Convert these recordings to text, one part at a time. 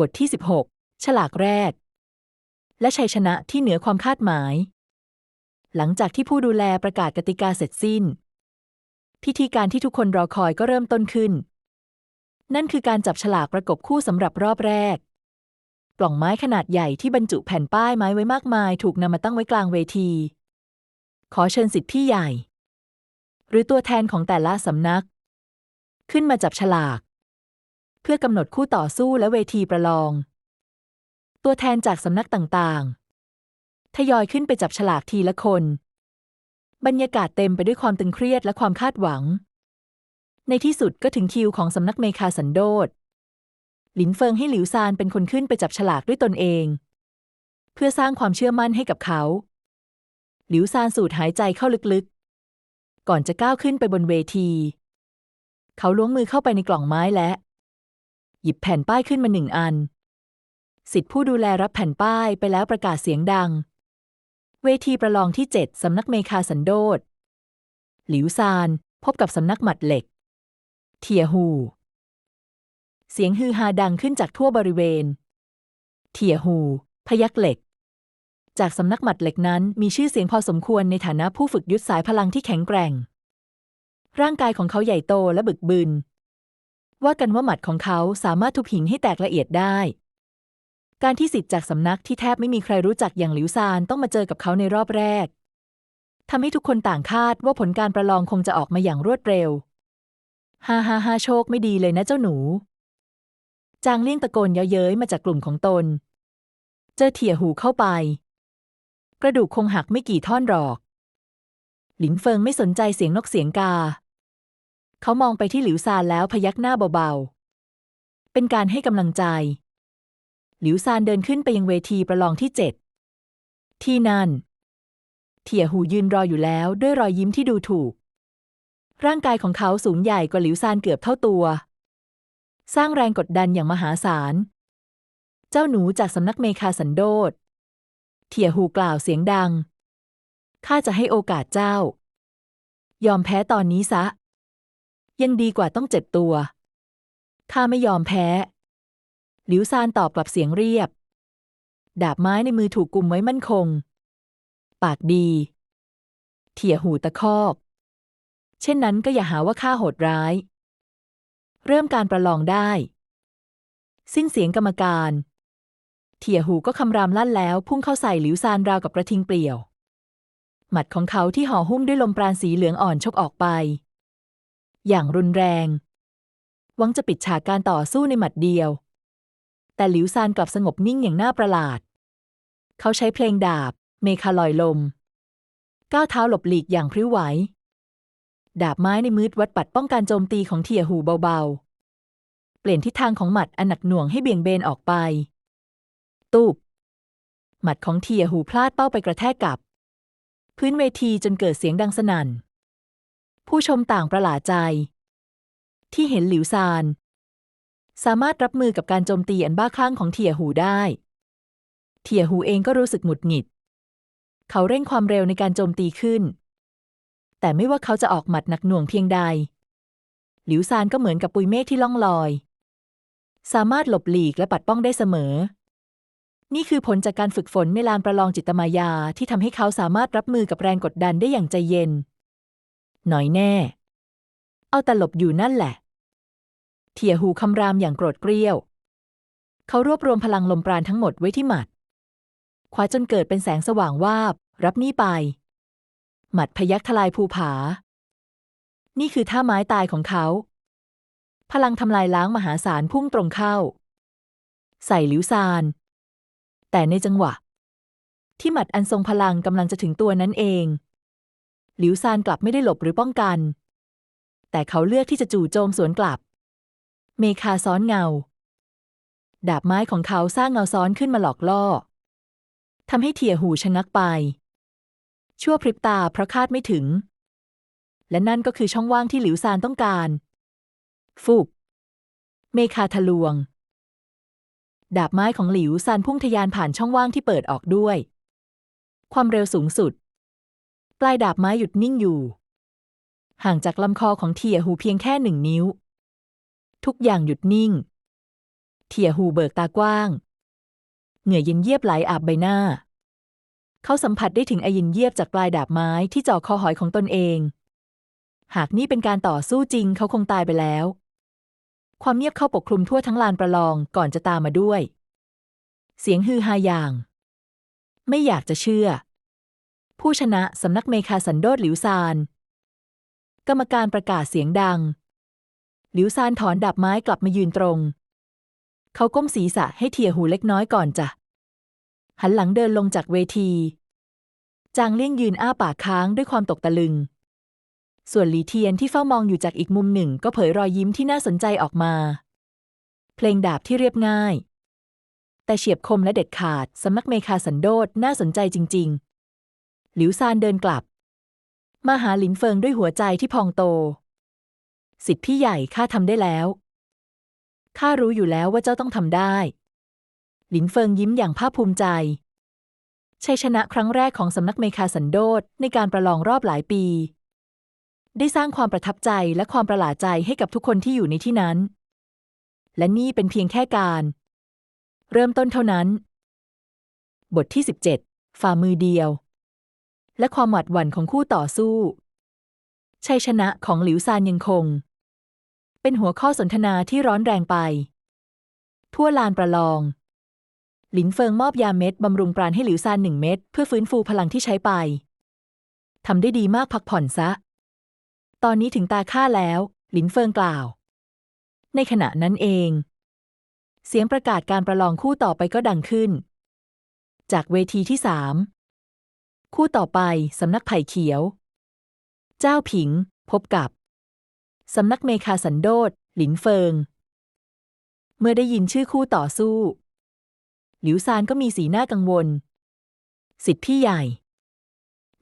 บทที่ 16 ฉลากแรก และชัยชนะที่เหนือความคาดหมาย หลังจากที่ผู้ดูแลประกาศกติกาเสร็จสิ้น พิธีการที่ทุกคนรอคอยก็เริ่มต้นขึ้น นั่นคือการจับฉลากประกบคู่สำหรับรอบแรกกล่องไม้ขนาดใหญ่ที่บรรจุแผ่นป้ายไม้ไว้มากมาย ถูกนำมาตั้งไว้กลางเวที ขอเชิญสิทธิ์พี่ใหญ่ หรือตัวแทนของแต่ละสำนัก ขึ้นมาจับฉลาก เพื่อกำหนดคู่ต่อสู้และเวทีประลอง ตัวแทนจากสำนักต่างๆ ทยอยขึ้นไปจับฉลากทีละคน บรรยากาศเต็มไปด้วยความตึงเครียดและความคาดหวัง ในที่สุดก็ถึงคิวของสำนักเมคาสันโดษหลินเฟิงให้หลิวซานเป็นคนขึ้นไปจับฉลากด้วยตนเอง เพื่อสร้างความเชื่อมั่นให้กับเขา หลิวซานสูดหายใจเข้าลึกๆ ก่อนจะก้าวขึ้นไปบนเวที เขาล้วงมือเข้าไปในกล่องไม้และ หยิบแผ่นป้ายขึ้นมาหนึ่งอัน สิทธิผู้ดูแลรับแผ่นป้ายไปแล้วประกาศเสียงดัง เวทีประลองที่เจ็ดสำนักเมคาสันโดษ หลิวซาน พบกับสำนักหมัดเหล็ก เทียฮู เสียงฮือฮาดังขึ้นจากทั่วบริเวณ เทียฮู พยักเหล็ก จากสำนักหมัดเหล็กนั้นมีชื่อเสียงพอสมควรในฐานะผู้ฝึกยุทธสายพลังที่แข็งแกร่ง ร่างกายของเขาใหญ่โตและบึกบึน ว่ากันว่าหมัดของเขาสามารถทุบหินให้แตกละเอียดได้ การที่สิทธิ์จากสำนักที่แทบไม่มีใครรู้จักอย่างหลิวซานต้องมาเจอกับเขาในรอบแรกทำให้ทุกคนต่างคาดว่าผลการประลองคงจะออกมาอย่างรวดเร็ว ฮ่าฮ่าฮ่าโชคไม่ดีเลยนะเจ้าหนู จางเลี่ยงตะโกนเย้ยเย้ยมาจากกลุ่มของตน เจอเถี่ยหูเข้าไป กระดูกคงหักไม่กี่ท่อนหรอก หลินเฟิงไม่สนใจเสียงนกเสียงกา เขามองไปที่หลิวซานแล้วพยักหน้าเบาๆ เป็นการให้กำลังใจ หลิวซานเดินขึ้นไปยังเวทีประลองที่เจ็ด ที่นั่น เถี่ยหูยืนรออยู่แล้วด้วยรอยยิ้มที่ดูถูก ร่างกายของเขาสูงใหญ่กว่าหลิวซานเกือบเท่าตัว สร้างแรงกดดันอย่างมหาศาล เจ้าหนูจากสำนักเมคาสันโดษเถี่ยหูกล่าวเสียงดัง ข้าจะให้โอกาสเจ้า ยอมแพ้ตอนนี้ซะ ยังดีกว่าต้องเจ็บตัว ข้าไม่ยอมแพ้ หลิวซานตอบกลับเสียงเรียบ ดาบไม้ในมือถูกกุมไว้มั่นคง ปากดี เถี่ยหูตะคอก เช่นนั้นก็อย่าหาว่าข้าโหดร้าย เริ่มการประลองได้ สิ้นเสียงกรรมการ เถี่ยหูก็คำรามลั่นแล้วพุ่งเข้าใส่หลิวซานราวกับกระทิงเปลี่ยว หมัดของเขาที่ห่อหุ้มด้วยลมปราณสีเหลืองอ่อนชกออกไป อย่างรุนแรง หวังจะปิดฉากการต่อสู้ในหมัดเดียว แต่หลิวซานกลับสงบนิ่งอย่างน่าประหลาด เขาใช้เพลงดาบ เมคาลอยลม ก้าวเท้าหลบหลีกอย่างพริ้วไหว ดาบไม้ในมืดวัดปัดป้องการโจมตีของเทียหูเบาๆ เปลี่ยนทิศทางของหมัดอันหนักหน่วงให้เบี่ยงเบนออกไป ตูบหมัดของเทียหูพลาดเป้าไปกระแทกกับ พื้นเวทีจนเกิดเสียงดังสนั่น ผู้ชมต่างประหลาดใจ ที่เห็นหลิวซาน สามารถรับมือกับการโจมตีอันบ้าคลั่งของเทียหูได้ เทียหูเองก็รู้สึกหงุดหงิด เขาเร่งความเร็วในการโจมตีขึ้น แต่ไม่ว่าเขาจะออกหมัดหนักหน่วงเพียงใด หลิวซานก็เหมือนกับปุยเมฆที่ล่องลอย สามารถหลบหลีกและปัดป้องได้เสมอนี่คือผลจากการฝึกฝนในลานประลองจิตมายาที่ทำให้เขาสามารถรับมือกับแรงกดดันได้อย่างใจเย็น น่อยแน่ เอาแต่หลบอยู่นั่นแหละเถี่ยหูคำรามอย่างโกรธเกรี้ยว เขารวบรวมพลังลมปราณทั้งหมดไว้ที่หมัดคว้าจนเกิดเป็นแสงสว่างวาบ รับนี่ไป หมัดพยักทลายภูผา นี่คือท่าไม้ตายของเขา พลังทำลายล้างมหาศาลพุ่งตรงเข้า ใส่หลิวซาน แต่ในจังหวะ ที่หมัดอันทรงพลังกำลังจะถึงตัวนั้นเอง หลิวซานกลับไม่ได้หลบหรือป้องกัน แต่เขาเลือกที่จะจู่โจมสวนกลับ เมคาซ้อนเงา ดาบไม้ของเขาสร้างเงาซ้อนขึ้นมาหลอกล่อทำให้เทียหูชะงักไป ชั่วพริบตาเพราะคาดไม่ถึง และนั่นก็คือช่องว่างที่หลิวซานต้องการ ฟุบเมคาทะลวง ดาบไม้ของหลิวซานพุ่งทะยานผ่านช่องว่างที่เปิดออกด้วย ความเร็วสูงสุด ปลายดาบไม้หยุดนิ่งอยู่ ห่างจากลำคอของเทียหูเพียงแค่หนึ่งนิ้ว ทุกอย่างหยุดนิ่ง เทียหูเบิกตากว้าง เหงื่อเย็นเยียบไหลอาบใบหน้า เขาสัมผัสได้ถึงไอเย็นเยียบจากปลายดาบไม้ที่จ่อคอหอยของตนเอง หากนี่เป็นการต่อสู้จริงเขาคงตายไปแล้ว ความเงียบเข้าปกคลุมทั่วทั้งลานประลองก่อนจะตามมาด้วย เสียงฮือฮาอย่าง ไม่อยากจะเชื่อ ผู้ชนะสำนักเมคาสันโดษหลิวซาน กรรมการประกาศเสียงดัง หลิวซานถอนดาบไม้กลับมายืนตรง เขาก้มศีรษะให้เทียหูเล็กน้อยก่อนจะหันหลังเดินลงจากเวที จางเลี่ยงยืนอ้าปากค้างด้วยความตกตะลึง ส่วนหลีเทียนที่เฝ้ามองอยู่จากอีกมุมหนึ่งก็เผยรอยยิ้มที่น่าสนใจออกมา เพลงดาบที่เรียบง่าย แต่เฉียบคมและเด็ดขาดสำนักเมคาสันโดษน่าสนใจจริง ๆ หลิวซานเดินกลับ มาหาหลินเฟิงด้วยหัวใจที่พองโต สิทธิพี่ใหญ่ข้าทำได้แล้ว ข้ารู้อยู่แล้วว่าเจ้าต้องทำได้ หลินเฟิงยิ้มอย่างภาคภูมิใจ ชัยชนะครั้งแรกของสำนักเมคาสันโดษในการประลองรอบหลายปี ได้สร้างความประทับใจและความประหลาดใจให้กับทุกคนที่อยู่ในที่นั้น และนี่เป็นเพียงแค่การ เริ่มต้นเท่านั้น บทที่ 17 ฝ่ามือเดียว และความหวาดหวั่นของคู่ต่อสู้ ชัยชนะของหลิวซานยังคง เป็นหัวข้อสนทนาที่ร้อนแรงไป ทั่วลานประลอง หลินเฟิงมอบยาเม็ดบำรุงปราณให้หลิวซานหนึ่งเม็ดเพื่อฟื้นฟูพลังที่ใช้ไปทำได้ดีมากพักผ่อนซะ ตอนนี้ถึงตาข้าแล้ว หลินเฟิงกล่าว ในขณะนั้นเอง เสียงประกาศการประลองคู่ต่อไปก็ดังขึ้น จากเวทีที่สาม คู่ต่อไป สำนักไผ่เขียว เจ้าผิง พบกับ สำนักเมคาสันโดษหลินเฟิง เมื่อได้ยินชื่อคู่ต่อสู้ หลิวซานก็มีสีหน้ากังวล สิทธิพี่ใหญ่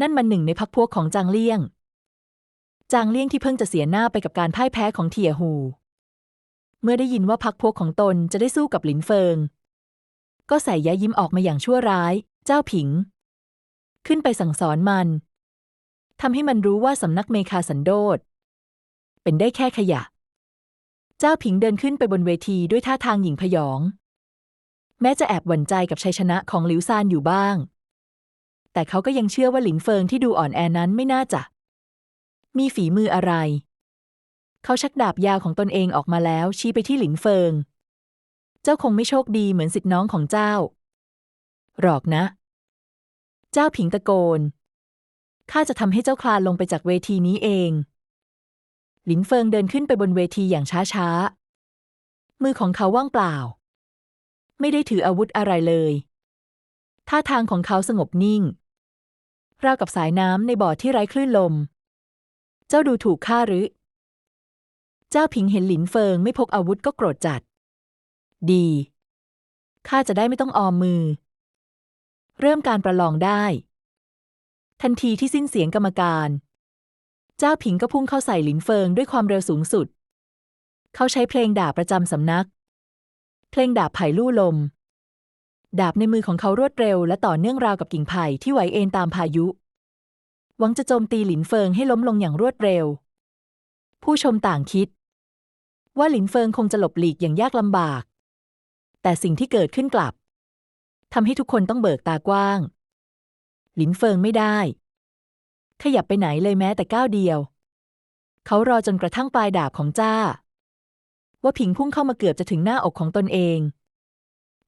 นั่นมันหนึ่งในพักพวกของจางเลี่ยง จางเลี่ยงที่เพิ่งจะเสียหน้าไปกับการพ่ายแพ้ของเทียหู เมื่อได้ยินว่าพักพวกของตนจะได้สู้กับหลินเฟิง ก็ใส่ย้ายยิ้มออกมาอย่างชั่วร้าย เจ้าผิง ขึ้นไปสั่งสอนมันทำให้มันรู้ว่าสำนักเมคาสันโดษ เป็นได้แค่ขยะ เจ้าผิงเดินขึ้นไปบนเวทีด้วยท่าทางหยิ่งพยอง แม้จะแอบหวั่นใจกับชัยชนะของหลิวซานอยู่บ้าง แต่เขาก็ยังเชื่อว่าหลินเฟิงที่ดูอ่อนแอนั้นไม่น่าจะ มีฝีมืออะไร เขาชักดาบยาวของตนเองออกมาแล้วชี้ไปที่หลินเฟิง เจ้าคงไม่โชคดีเหมือนสิทธิน้องของเจ้า หรอกนะ เจ้าผิงตะโกน ข้าจะทำให้เจ้าคลานลงไปจากเวทีนี้เอง หลินเฟิงเดินขึ้นไปบนเวทีอย่างช้าๆ มือของเขาว่างเปล่า ไม่ได้ถืออาวุธอะไรเลย ท่าทางของเขาสงบนิ่ง ราวกับสายน้ำในบ่อที่ไร้คลื่นลม เจ้าดูถูกข้าหรือ เจ้าผิงเห็นหลินเฟิงไม่พกอาวุธก็โกรธจัด ดี ข้าจะได้ไม่ต้องออมมือ เริ่มการประลองได้ ทันทีที่สิ้นเสียงกรรมการ เจ้าผิงก็พุ่งเข้าใส่หลินเฟิงด้วยความเร็วสูงสุด เขาใช้เพลงดาบประจำสำนัก เพลงดาบไผ่ลู่ลม ดาบในมือของเขารวดเร็ว และต่อเนื่องราวกับกิ่งไผ่ที่ไหวเอ็นตามพายุ หวังจะโจมตีหลินเฟิงให้ล้มลงอย่างรวดเร็ว ผู้ชมต่างคิด ว่าหลินเฟิงคงจะหลบหลีกอย่างยากลำบาก แต่สิ่งที่เกิดขึ้นกลับ ทำให้ทุกคนต้องเบิกตากว้าง หลินเฟิงไม่ได้ ขยับไปไหนเลยแม้แต่ก้าวเดียว เขารอจนกระทั่งปลายดาบของจ้า ว่าผิงพุ่งเข้ามาเกือบจะถึงหน้าอกของตนเอง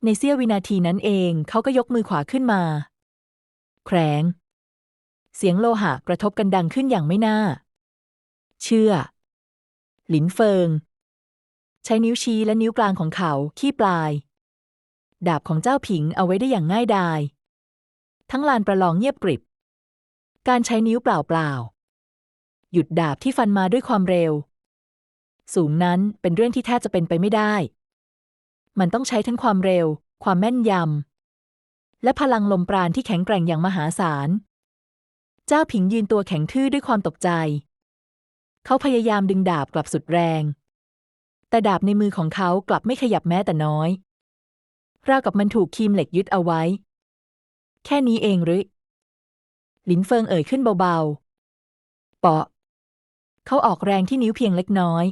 ในเสี้ยววินาทีนั้นเองเขาก็ยกมือขวาขึ้นมา แครง เสียงโลหะกระทบกันดังขึ้นอย่างไม่น่า เชื่อ หลินเฟิง ใช้นิ้วชี้และนิ้วกลางของเขาขี้ปลาย ดาบของเจ้าผิงเอาไว้ได้อย่างง่ายดาย ทั้งลานประลองเงียบกริบ การใช้นิ้วเปล่าๆ หยุดดาบที่ฟันมาด้วยความเร็ว สูงนั้นเป็นเรื่องที่แทบจะเป็นไปไม่ได้ มันต้องใช้ทั้งความเร็ว ความแม่นยำ และพลังลมปราณที่แข็งแกร่งอย่างมหาศาล เจ้าผิงยืนตัวแข็งทื่อด้วยความตกใจ เขาพยายามดึงดาบกลับสุดแรง แต่ดาบในมือของเขากลับไม่ขยับแม้แต่น้อย ราวกับมันถูกคีมเหล็กยึดเอาไว้ แค่นี้เองหรือหลินเฟิงเอ่ยขึ้นเบาๆ เปาะ เขาออกแรงที่นิ้วเพียงเล็กน้อย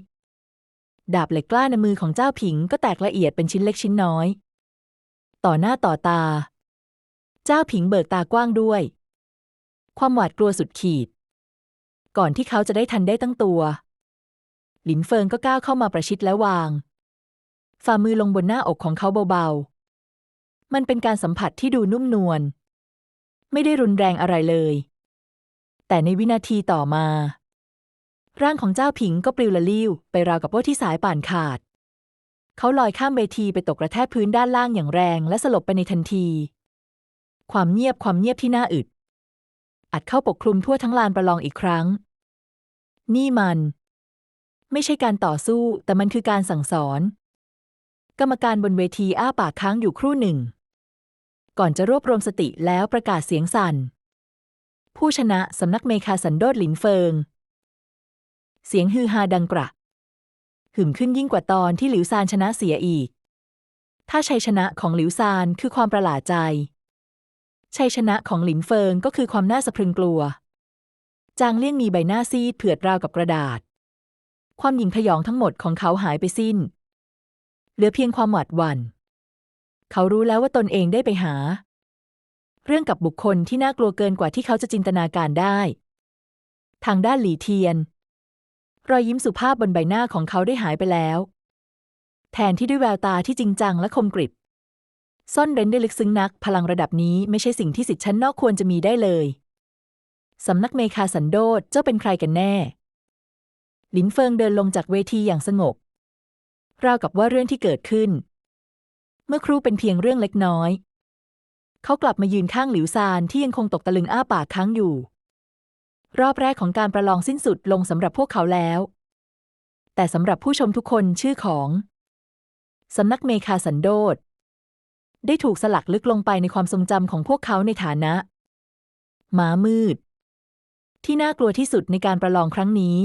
ดาบเหล็กกล้าในมือของเจ้าผิงก็แตกละเอียดเป็นชิ้นเล็กชิ้นน้อย ต่อหน้าต่อตา เจ้าผิงเบิกตากว้างด้วย ความหวาดกลัวสุดขีด ก่อนที่เขาจะได้ทันได้ตั้งตัว หลินเฟิงก็ก้าวเข้ามาประชิดและวาง ฝ่ามือลงบนหน้าอกของเขาเบาๆ มันเป็นการสัมผัสที่ดูนุ่มนวล ไม่ได้รุนแรงอะไรเลย แต่ในวินาทีต่อมา ร่างของเจ้าผิงก็ปลิวละลิ้วไปราวกับว่าที่สายป่านขาด เขาลอยข้ามเวทีไปตกกระแทกพื้นด้านล่างอย่างแรงและสลบไปในทันที ความเงียบความเงียบที่น่าอึด อัดเข้าปกคลุมทั่วทั้งลานประลองอีกครั้ง นี่มัน ไม่ใช่การต่อสู้แต่มันคือการสั่งสอนกรรมการบนเวทีอ้าปากค้างอยู่ครู่หนึ่ง ก่อนจะรวบรวมสติแล้วประกาศเสียงสั่น ผู้ชนะสำนักเมคาสันโดษหลินเฟิง เสียงฮือฮาดังกระหึ่มขึ้นยิ่งกว่าตอนที่หลิวซานชนะเสียอีก ถ้าชัยชนะของหลิวซานคือความประหลาดใจ ชัยชนะของหลินเฟิงก็คือความน่าสะพรึงกลัว จางเลี่ยงมีใบหน้าซีดเผือดราวกับกระดาษ ความหยิ่งพยองทั้งหมดของเขาหายไปสิ้น เหลือเพียงความหวาดหวัน่น เขารู้แล้วว่าตนเองได้ไปหา เรื่องกับบุคคลที่น่ากลัวเกินกว่าที่เขาจะจินตนาการได้ ทางด้านหลีเทียน รอยยิ้มสุภาพบนใบหน้าของเขาได้หายไปแล้ว แทนที่ด้วยแววตาที่จริงจังและคมกริบ ซ่อนเร้นได้ลึกซึ้งนัก พลังระดับนี้ไม่ใช่สิ่งที่สิทธิ์ชั้นนอกควรจะมีได้เลยสำนักเมคาสันโดษเจ้าเป็นใครกันแน่ หลินเฟิงเดินลงจากเวทีอย่างสงบ ราวกับว่าเรื่องที่เกิดขึ้น เมื่อครูเป็นเพียงเรื่องเล็กน้อย เขากลับมายืนข้างหลิวซานที่ยังคงตกตะลึงอ้าปากค้างอยู่ รอบแรกของการประลองสิ้นสุดลงสำหรับพวกเขาแล้ว แต่สำหรับผู้ชมทุกคนชื่อของสำนักเมคาสันโดษได้ถูกสลักลึกลงไปในความทรงจำของพวกเขาในฐานะม้ามืด ที่น่ากลัวที่สุดในการประลองครั้งนี้